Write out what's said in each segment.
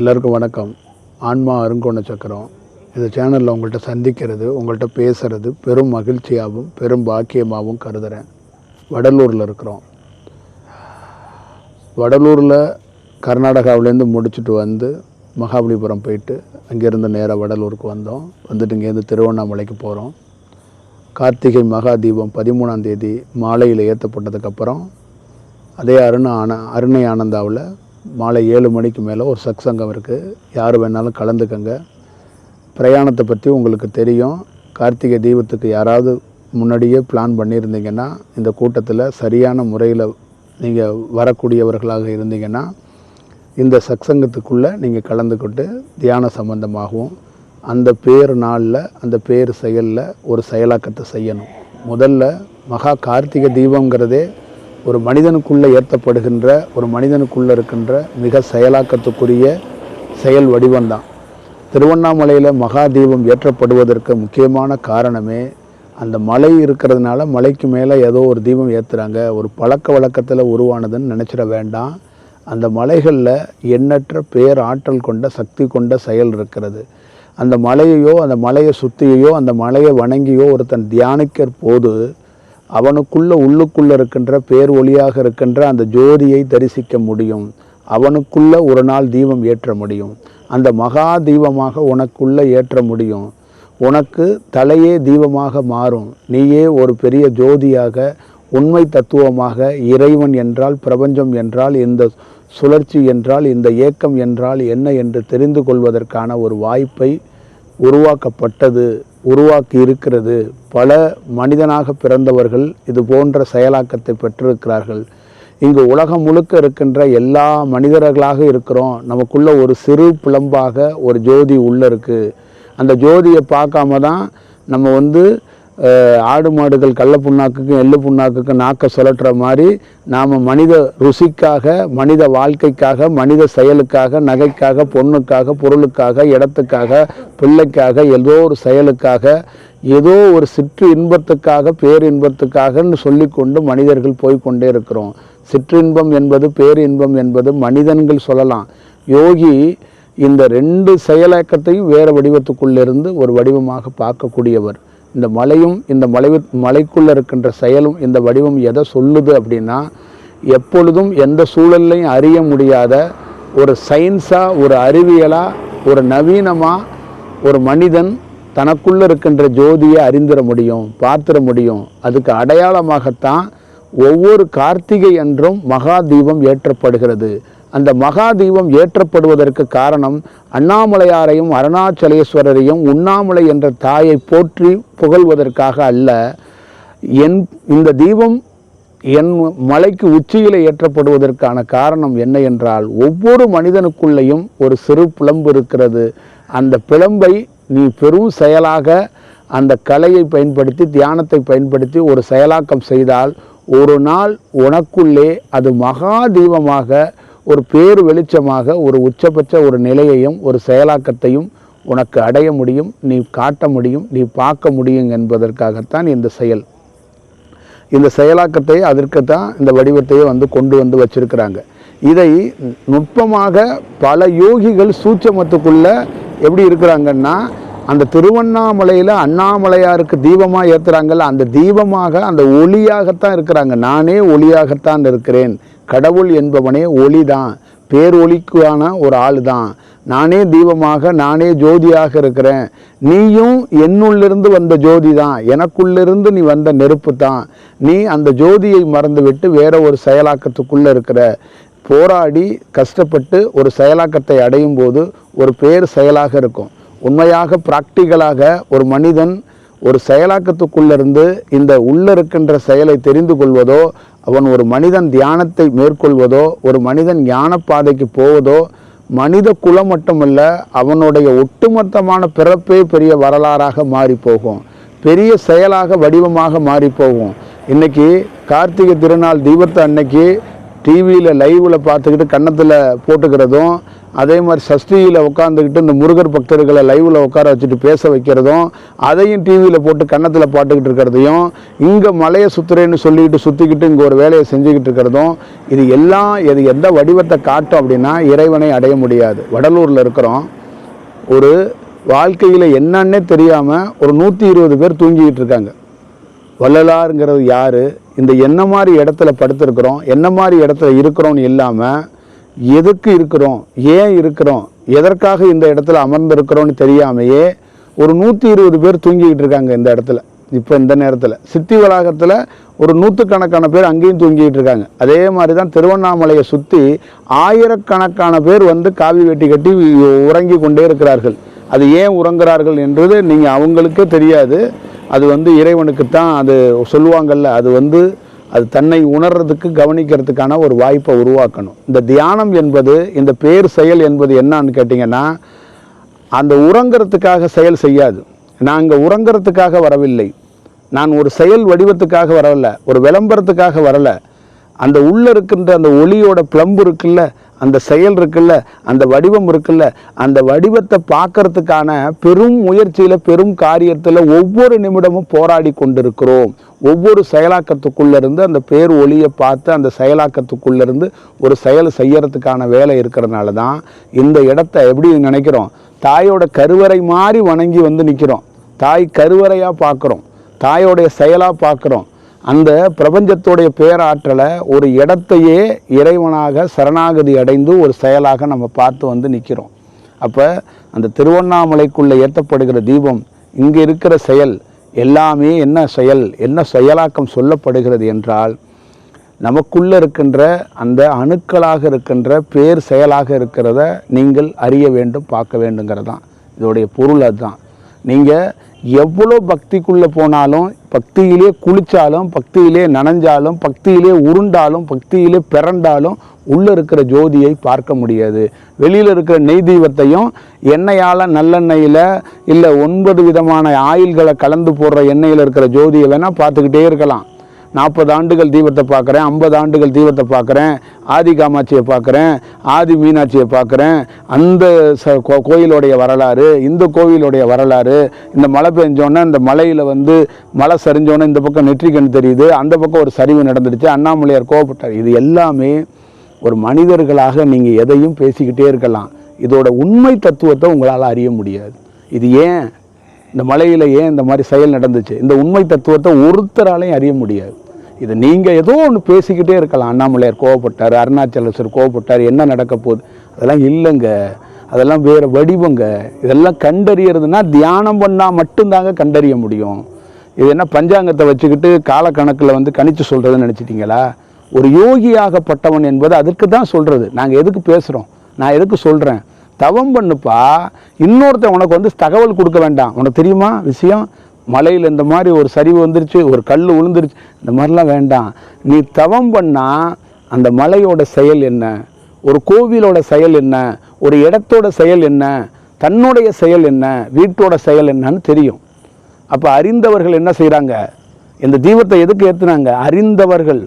எல்லாருக்கும் வணக்கம். ஆன்மா அருங்கோண சக்கரம். இந்த சேனலில் உங்கள்கிட்ட சந்திக்கிறது உங்கள்கிட்ட பேசுகிறது பெரும் மகிழ்ச்சியாகவும் பெரும் பாக்கியமாகவும் கருதுகிறேன் வடலூரில் இருக்கிறோம். வடலூரில் கர்நாடகாவிலேருந்து முடிச்சுட்டு வந்து மகாபலிபுரம் போயிட்டு அங்கேருந்து நேராக வடலூருக்கு வந்தோம். வந்துட்டு இங்கேருந்து திருவண்ணாமலைக்கு போகிறோம் கார்த்திகை மகா தீபம் பதிமூணாம் தேதி மாலையில் ஏற்றப்பட்டதுக்கப்புறம் அதே அருண ஆன அருணை ஆனந்தாவில் மாலை ஏழு மணிக்கு மேலே ஒரு சத்சங்கம் இருக்குது யார் வேணாலும் கலந்துக்கங்க. பிரயாணத்தை பற்றி உங்களுக்கு தெரியும். கார்த்திகை தீபத்துக்கு யாராவது முன்னாடியே பிளான் பண்ணியிருந்தீங்கன்னா இந்த கூட்டத்தில் சரியான முறையில் நீங்கள் வரக்கூடியவர்களாக இருந்தீங்கன்னா இந்த சத்சங்கத்துக்குள்ளே நீங்கள் கலந்துக்கிட்டு தியான சம்பந்தமாகவும் அந்த பேர் நாளில் அந்த பேர் செயலில் ஒரு செயலாக்கத்தை செய்யணும். முதல்ல மகா கார்த்திகை தீபங்கிறதே ஒரு மனிதனுக்குள்ளே ஏற்றப்படுகின்ற ஒரு மனிதனுக்குள்ளே இருக்கின்ற மிக செயலாக்கத்துக்குரிய செயல் வடிவம்தான். திருவண்ணாமலையில் மகா தீபம் ஏற்றப்படுவதற்கு முக்கியமான காரணமே அந்த மலை இருக்கிறதுனால மலைக்கு மேலே ஏதோ ஒரு தீபம் ஏற்றுறாங்க ஒரு பழக்க வழக்கத்தில் உருவானதுன்னு நினச்சிட வேண்டாம். அந்த மலைகளில் எண்ணற்ற பேர் ஆற்றல் கொண்ட சக்தி கொண்ட செயல் இருக்கிறது. அந்த மலையையோ அந்த மலையை சுற்றியோ அந்த மலையை வணங்கியோ ஒருத்தன் தியானிக்கிற போது அவனுக்குள்ள உள்ளுக்குள்ள இருக்கின்ற பேர் ஒளியாக இருக்கின்ற அந்த ஜோதியை தரிசிக்க முடியும். அவனுக்குள்ள ஒரு நாள் தீபம் ஏற்ற முடியும். அந்த மகா தீபமாக உனக்குள்ள ஏற்ற முடியும். உனக்கு தலையே தீபமாக மாறும். நீயே ஒரு பெரிய ஜோதியாக உண்மை தத்துவமாக இறைவன் என்றால் பிரபஞ்சம் என்றால் இந்த சுழற்சி என்றால் இந்த ஏக்கம் என்றால் என்ன என்று தெரிந்து கொள்வதற்கான ஒரு வாய்ப்பை உருவாக்கப்பட்டது. உருவாக்கி இருக்கிறது. பல மனிதனாக பிறந்தவர்கள் இது போன்ற செயலாக்கத்தை பெற்றிருக்கிறார்கள். இங்கு உலகம் முழுக்க இருக்கின்ற எல்லா மனிதர்களாக இருக்கிறோம். நமக்குள்ள ஒரு சிறு புலம்பாக ஒரு ஜோதி உள்ளே இருக்குது அந்த ஜோதியை பார்க்காம தான் நம்ம வந்து ஆடு மாடுகள் கள்ள புண்ணாக்குக்கும் எள்ளு புண்ணாக்குக்கும் நாக்க சுழற்ற மாதிரி நாம் மனித ருசிக்காக மனித வாழ்க்கைக்காக மனித செயலுக்காக நகைக்காக பொண்ணுக்காக பொருளுக்காக இடத்துக்காக பிள்ளைக்காக ஏதோ ஒரு செயலுக்காக ஏதோ ஒரு சிற்று இன்பத்துக்காக பேரின்பத்துக்காகன்னு சொல்லிக்கொண்டு மனிதர்கள் போய்க்கொண்டே இருக்கிறோம். சிற்றின்பம் என்பது பேரின்பம் என்பது மனிதன்கள் சொல்லலாம். யோகி இந்த ரெண்டு செயலாக்கத்தையும் வேறு வடிவத்துக்குள்ளிருந்து ஒரு வடிவமாக பார்க்கக்கூடியவர். இந்த மலையும் இந்த மலை மலைக்குள்ளே இருக்கின்ற செயலும் இந்த வடிவம் எதை சொல்லுது அப்படின்னா எப்பொழுதும் எந்த சூழல்லையும் அறிய முடியாத ஒரு சயின்ஸாக ஒரு அறிவியலாக ஒரு நவீனமாக ஒரு மனிதன் தனக்குள்ளே இருக்கின்ற ஜோதியை அறிந்துட முடியும் பார்த்துட முடியும். அதுக்கு அடையாளமாகத்தான் ஒவ்வொரு கார்த்திகை என்றும் மகா தீபம் ஏற்றப்படுகிறது. அந்த மகா தீபம் ஏற்றப்படுவதற்கு காரணம் அண்ணாமலையாரையும் அருணாச்சலேஸ்வரரையும் உண்ணாமலை என்ற தாயை போற்றி புகழ்வதற்காக அல்ல. என் இந்த தீபம் என் மலைக்கு உச்சியில் ஏற்றப்படுவதற்கான காரணம் என்ன என்றால் ஒவ்வொரு மனிதனுக்குள்ளேயும் ஒரு சிறு பிளம்பு இருக்கிறது. அந்த பிளம்பை நீ பெரும் செயலாக அந்த கலையை பயன்படுத்தி தியானத்தை பயன்படுத்தி ஒரு செயலாக்கம் செய்தால் ஒரு நாள் உனக்குள்ளே அது மகா தீபமாக ஒரு பேர் வெளிச்சமாக ஒரு உச்சபட்ச ஒரு நிலையையும் ஒரு செயலாக்கத்தையும் உனக்கு அடைய முடியும் நீ காட்ட முடியும் நீ பார்க்க முடியும் என்பதற்காகத்தான் இந்த செயல். இந்த செயலாக்கத்தை அதற்கு தான் இந்த வடிவத்தையே வந்து கொண்டு வந்து வச்சிருக்கிறாங்க. இதை நுட்பமாக பல யோகிகள் சூட்சமத்துக்குள்ள எப்படி இருக்கிறாங்கன்னா அந்த திருவண்ணாமலையில் அண்ணாமலையாருக்கு தீபமாக ஏற்றுறாங்கல்ல அந்த தீபமாக அந்த ஒளியாகத்தான் இருக்கிறாங்க. நானே ஒளியாகத்தான் இருக்கிறேன். கடவுள் என்பவனே ஒளி தான் பேரொளிக்கான ஒரு ஆள் தான் நானே தீபமாக நானே ஜோதியாக இருக்கிறேன். நீயும் என்னுள்ளிருந்து வந்த ஜோதி தான் எனக்குள்ளிருந்து நீ வந்த நெருப்பு தான் நீ அந்த ஜோதியை மறந்துவிட்டு வேற ஒரு செயலாக்கத்துக்குள்ளே இருக்கிற. போராடி கஷ்டப்பட்டு ஒரு செயலாக்கத்தை அடையும் போது ஒரு பேர் செயலாக இருக்கும். உண்மையாக ப்ராக்டிக்கலாக ஒரு மனிதன் ஒரு செயலாக்கத்துக்குள்ளிருந்து இந்த உள்ளே இருக்கின்ற செயலை தெரிந்து கொள்வதோ அவன் ஒரு மனிதன் தியானத்தை மேற்கொள்வதோ ஒரு மனிதன் ஞான பாதைக்கு போவதோ மனித குலம் மட்டுமல்ல அவனுடைய ஒட்டுமொத்தமான பிறப்பே பெரிய வரலாறாக மாறி போகும் பெரிய செயலாக வடிவமாக மாறி போகும் இன்னைக்கு கார்த்திகை திருநாள் தீபத்தை அன்னைக்கு டிவியில் லைவில் பார்த்துக்கிட்டு கன்னத்தில் போட்டுக்கிறதும் அதே மாதிரி சஷ்டியில் உட்காந்துக்கிட்டு இந்த முருகர் பக்தர்களை லைவில் உட்கார வச்சுட்டு பேச வைக்கிறதும் அதையும் டிவியில் போட்டு கன்னத்தில் பாட்டுக்கிட்டு இருக்கிறதையும் இங்கே மலையை சுற்றுறேன்னு சொல்லிக்கிட்டு சுற்றிக்கிட்டு இங்கே ஒரு வேலையை செஞ்சுக்கிட்டு இருக்கிறதும் இது எல்லாம் இது எந்த வடிவத்தை காட்டும் அப்படின்னா இறைவனை அடைய முடியாது. வடலூரில் இருக்கிறோம். ஒரு வாழ்க்கையில் என்னன்னே தெரியாமல் ஒரு நூற்றி இருபது பேர் தூங்கிக்கிட்டு இருக்காங்க. வள்ளலாருங்கிறது யார்? இந்த என்ன மாதிரி இடத்துல படுத்திருக்கிறோம் என்ன மாதிரி இடத்துல இருக்கிறோன்னு இல்லாமல் எதுக்கு இருக்கிறோம்? ஏன் இருக்கிறோம்? எதற்காக இந்த இடத்துல அமர்ந்திருக்கிறோன்னு தெரியாமையே ஒரு நூற்றி இருபது பேர் தூங்கிக்கிட்டு இருக்காங்க இந்த இடத்துல. இப்போ இந்த நேரத்தில். சித்தி வளாகத்தில் ஒரு நூற்றுக்கணக்கான பேர் அங்கேயும் தூங்கிட்டு இருக்காங்க. அதே மாதிரி தான் திருவண்ணாமலையை சுற்றி ஆயிரக்கணக்கான பேர் வந்து காவி வெட்டி கட்டி உறங்கி கொண்டே இருக்கிறார்கள். அது ஏன் உறங்குறார்கள் என்றது நீங்கள் அவங்களுக்கே தெரியாது. அது வந்து இறைவனுக்கு தான் அது சொல்லுவாங்கல்ல. அது வந்து அது தன்னை உணர்றதுக்கு கவனிக்கிறதுக்கான ஒரு வாய்ப்பை உருவாக்கணும். இந்த தியானம் என்பது இந்த பேர் செயல் என்பது என்னன்னு கேட்டிங்கன்னா அந்த உறங்கிறதுக்காக செயல் செய்யாது. நான் அங்கே உறங்கிறதுக்காக வரவில்லை. நான் ஒரு செயல் வடிவத்துக்காக வரல. ஒரு விளம்பரத்துக்காக வரலை. அந்த உள்ளே இருக்கின்ற அந்த ஒளியோட பிளம்பு இருக்குல்ல அந்த செயல் இருக்குல்ல அந்த வடிவம் இருக்குல்ல அந்த வடிவத்தை பார்க்கறதுக்கான பெரும் முயற்சியில் பெரும் காரியத்தில் ஒவ்வொரு நிமிடமும் போராடி கொண்டிருக்கிறோம். ஒவ்வொரு செயலாக்கத்துக்குள்ளேருந்து அந்த பேர் ஒளியை பார்த்து அந்த செயலாக்கத்துக்குள்ளேருந்து ஒரு செயல் செய்யறதுக்கான வேலை இருக்கிறதுனால தான் இந்த இடத்த எப்படி நினைக்கிறோம்? தாயோட கருவறை மாதிரி வணங்கி வந்து நிற்கிறோம் தாய் கருவறையாக பார்க்குறோம். தாயோடைய செயலாக பார்க்குறோம். அந்த பிரபஞ்சத்துடைய பேராற்றலை ஒரு இடத்தையே இறைவனாக சரணாகதி அடைந்து ஒரு செயலாக நம்ம பார்த்து வந்து நிற்கிறோம் அப்போ அந்த திருவண்ணாமலைக்குள்ளே ஏற்றப்படுகிற தீபம் இங்கே இருக்கிற செயல் எல்லாமே என்ன செயல் என்ன செயலாக்கம் சொல்லப்படுகிறது என்றால் நமக்குள்ளே இருக்கின்ற அந்த அணுக்களாக இருக்கின்ற பேர் செயலாக இருக்கிறத நீங்கள் அறிய வேண்டும் பார்க்க வேண்டுங்கிறதான் இதோடைய பொருள் அதுதான். நீங்கள் எவ்வளோ பக்திக்குள்ளே போனாலும் பக்தியிலே குளித்தாலும் பக்தியிலே நனைஞ்சாலும் பக்தியிலே உருண்டாலும் பக்தியிலே பிறண்டாலும் உள்ளே இருக்கிற ஜோதியை பார்க்க முடியாது. வெளியில் இருக்கிற நெய் தீபத்தையும் எண்ணெயால் நல்லெண்ணெயில் இல்லை ஒன்பது விதமான ஆயில்களை கலந்து போடுற எண்ணெயில் இருக்கிற ஜோதியை வேணால் பார்த்துக்கிட்டே இருக்கலாம். நாற்பது ஆண்டுகள் தீபத்தை பார்க்குறேன் ஐம்பது ஆண்டுகள் தீபத்தை பார்க்குறேன் ஆதி காமாட்சியை பார்க்குறேன் ஆதி மீனாட்சியை பார்க்குறேன். அந்த ச கோ கோயிலுடைய வரலாறு இந்த கோவிலுடைய வரலாறு இந்த மழை பெஞ்சோன்னே இந்த மலையில் வந்து மழை சரிஞ்சோன்னே இந்த பக்கம் நெற்றிக்கண் தெரியுது அந்த பக்கம் ஒரு சரிவு நடந்துடுச்சு அண்ணாமலையார் கோவப்பட்டார். இது எல்லாமே ஒரு மனிதர்களாக நீங்கள் எதையும் பேசிக்கிட்டே இருக்கலாம். இதோட உண்மை தத்துவத்தை உங்களால் அறிய முடியாது. இது ஏன்? இந்த மலையில் ஏன் இந்த மாதிரி செயல் நடந்துச்சு? இந்த உண்மை தத்துவத்தை ஒருத்தராலையும் அறிய முடியாது. இது நீங்கள் ஏதோ ஒன்று பேசிக்கிட்டே இருக்கலாம். அண்ணாமலையார் கோவப்பட்டார் அருணாச்சலேஸ்வர் கோவப்பட்டார் என்ன நடக்க போகுது? அதெல்லாம் இல்லைங்க. அதெல்லாம் வேறு வடிவங்க. இதெல்லாம் கண்டறியறதுனா தியானம் பண்ணால் மட்டும்தாங்க கண்டறிய முடியும். இது என்ன பஞ்சாங்கத்தை வச்சுக்கிட்டு காலக்கணக்கில் வந்து கணிச்சு சொல்கிறதுன்னு நினச்சிட்டிங்களா? ஒரு யோகியாகப்பட்டவன் என்பது அதுக்கு தான் சொல்கிறது நாங்கள் எதுக்கு பேசுகிறோம் நான் எதுக்கு சொல்கிறேன் தவம் பண்ணுப்பா இன்னொருத்தன் உனக்கு வந்து தகவல் கொடுக்க வேண்டாம். உனக்கு தெரியுமா விஷயம்? மலையில் இந்த மாதிரி ஒரு சரிவு வந்துருச்சு ஒரு கல் விழுந்துருச்சு இந்த மாதிரிலாம் வேண்டாம். நீ தவம் பண்ணால் அந்த மலையோட செயல் என்ன? ஒரு கோவிலோட செயல் என்ன? ஒரு இடத்தோட செயல் என்ன? தன்னுடைய செயல் என்ன? வீட்டோட செயல் என்னன்னு தெரியும். அப்போ அறிந்தவர்கள் என்ன செய்கிறாங்க இந்த தீபத்தை எதுக்கு ஏற்றுனாங்க அறிந்தவர்கள்.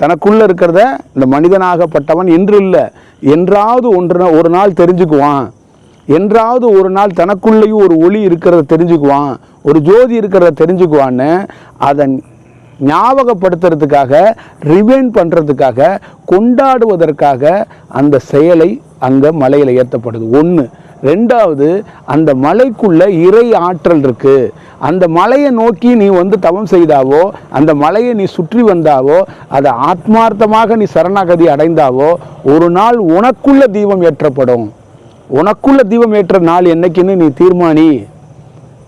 தனக்குள்ளே இருக்கிறத இந்த மனிதனாகப்பட்டவன் என்று இல்லை. என்றாவது ஒன்று ஒரு நாள் தெரிஞ்சுக்குவான். என்றாவது ஒரு நாள் தனக்குள்ளேயும் ஒரு ஒளி இருக்கிறத தெரிஞ்சுக்குவான். ஒரு ஜோதி இருக்கிறத தெரிஞ்சுக்குவான்னு அதை ஞாபகப்படுத்துறதுக்காக ரிவைன் பண்ணுறதுக்காக கொண்டாடுவதற்காக அந்த செயலை அங்கே மலையில் ஏற்றப்படுது ஒன்று ரெண்டாவது அந்த மலைக்குள்ள இறை ஆற்றல் இருக்கு. அந்த மலையை நோக்கி நீ வந்து தவம் செய்தாவோ அந்த மலையை நீ சுற்றி வந்தாவோ அதை ஆத்மார்த்தமாக நீ சரணாகதி அடைந்தாவோ ஒரு நாள் உனக்குள்ள தீபம் ஏற்றப்படும். உனக்குள்ள தீபம் ஏற்ற நாள் என்னைக்குன்னு நீ தீர்மானி.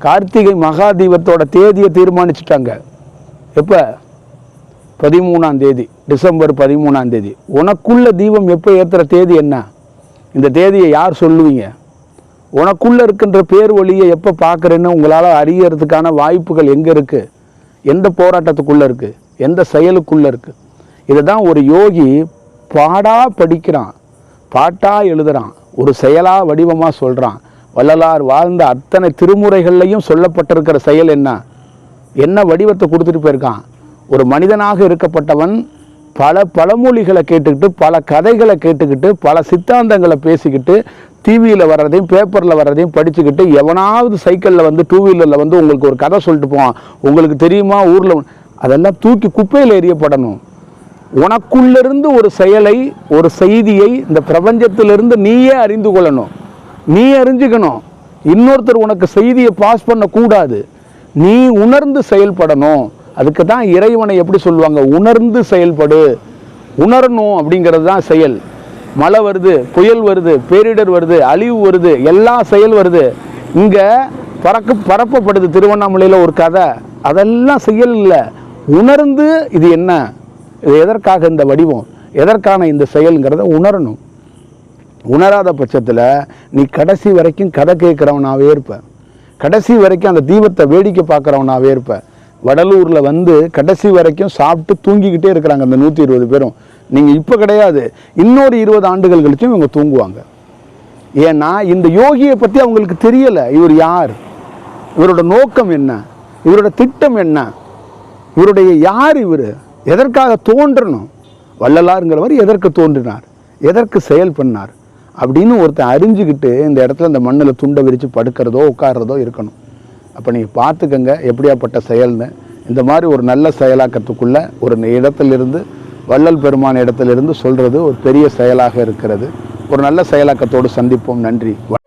கார்த்திகை மகா தீபத்தோட தேதியை தீர்மானிச்சிட்டாங்க. எப்போ? பதிமூணாம் தேதி டிசம்பர் பதிமூணாம் தேதி. உனக்குள்ள தீபம் எப்போ ஏற்றுற தேதி என்ன? இந்த தேதியை யார் சொல்லுவீங்க? உனக்குள்ளே இருக்கின்ற பேர் ஒளியை எப்போ பார்க்குறேன்னு உங்களால் அறியறதுக்கான வாய்ப்புகள் எங்கே இருக்குது எந்த போராட்டத்துக்குள்ளே இருக்குது எந்த செயலுக்குள்ளே இருக்குது இதை தான் ஒரு யோகி பாடாக படிக்கிறான். பாட்டாக எழுதுறான். ஒரு செயலாக வடிவமாக சொல்கிறான் வள்ளலார் வாழ்ந்த அத்தனை திருமுறைகள்லையும் சொல்லப்பட்டிருக்கிற செயல் என்ன? என்ன வடிவத்தை கொடுத்துட்டு போயிருக்கான்? ஒரு மனிதனாக இருக்கப்பட்டவன் பல பழமொழிகளை கேட்டுக்கிட்டு பல கதைகளை கேட்டுக்கிட்டு பல சித்தாந்தங்களை பேசிக்கிட்டு டிவியில் வர்றதையும் பேப்பரில் வர்றதையும் படிச்சுக்கிட்டு எவனாவது சைக்கிளில் வந்து டூ வீலரில் வந்து உங்களுக்கு ஒரு கதை சொல்லிட்டு போவான். உங்களுக்கு தெரியுமா ஊரில் அதெல்லாம் தூக்கி குப்பையில் எறியப்படணும். உனக்குள்ளிருந்து ஒரு செயலை ஒரு செய்தியை இந்த பிரபஞ்சத்திலிருந்து நீயே அறிந்து கொள்ளணும். நீ அறிஞ்சுக்கணும். இன்னொருத்தர் உனக்கு செய்தியை பாஸ் பண்ணக்கூடாது. நீ உணர்ந்து செயல்படணும். அதுக்கு தான் இறைவனை எப்படி சொல்லுவாங்க? உணர்ந்து செயல்படு. உணரணும் அப்படிங்கிறது தான் செயல். மழை வருது புயல் வருது பேரிடர் வருது அழிவு வருது எல்லா செயல் வருது. இங்கே பறக்க பரப்பப்படுது திருவண்ணாமலையில் ஒரு கதை. அதெல்லாம் செயல் இல்லை. உணர்ந்து இது என்ன? இது எதற்காக இந்த வடிவம்? எதற்கான இந்த செயலுங்கிறத உணரணும். உணராத பட்சத்தில் நீ கடைசி வரைக்கும் கதை கேட்குறவனாவே இருப்ப. கடைசி வரைக்கும் அந்த தீபத்தை வேடிக்கை பார்க்குறவனாகவே இருப்பேன் வடலூரில் வந்து கடைசி வரைக்கும் சாப்பிட்டு தூங்கிக்கிட்டே இருக்கிறாங்க அந்த நூற்றி இருபது பேரும். நீங்கள் இப்போ கிடையாது. இன்னொரு இருபது ஆண்டுகள் கழிச்சும் இவங்க தூங்குவாங்க. ஏன்னா இந்த யோகியை பற்றி அவங்களுக்கு தெரியலை. இவர் யார்? இவரோட நோக்கம் என்ன? இவரோட திட்டம் என்ன? இவருடைய யார் இவர்? எதற்காக தோன்றணும்? வள்ளலாருங்கிறவர் எதற்கு தோன்றினார்? எதற்கு செயல் பண்ணார்? அப்படின்னு ஒருத்தன் அறிஞ்சுக்கிட்டு இந்த இடத்துல இந்த மண்ணில் துண்டை விரித்து படுக்கிறதோ உட்கார்றதோ இருக்கணும். அப்போ நீங்கள் பார்த்துக்கங்க எப்படியாப்பட்ட செயல்னு. இந்த மாதிரி ஒரு நல்ல செயலாக்கத்துக்குள்ள ஒரு இடத்திலிருந்து வள்ளல் பெருமான இடத்திலிருந்து சொல்கிறது ஒரு பெரிய செயலாக இருக்கிறது. ஒரு நல்ல செயலாக்கத்தோடு சந்திப்போம். நன்றி. வணக்கம்.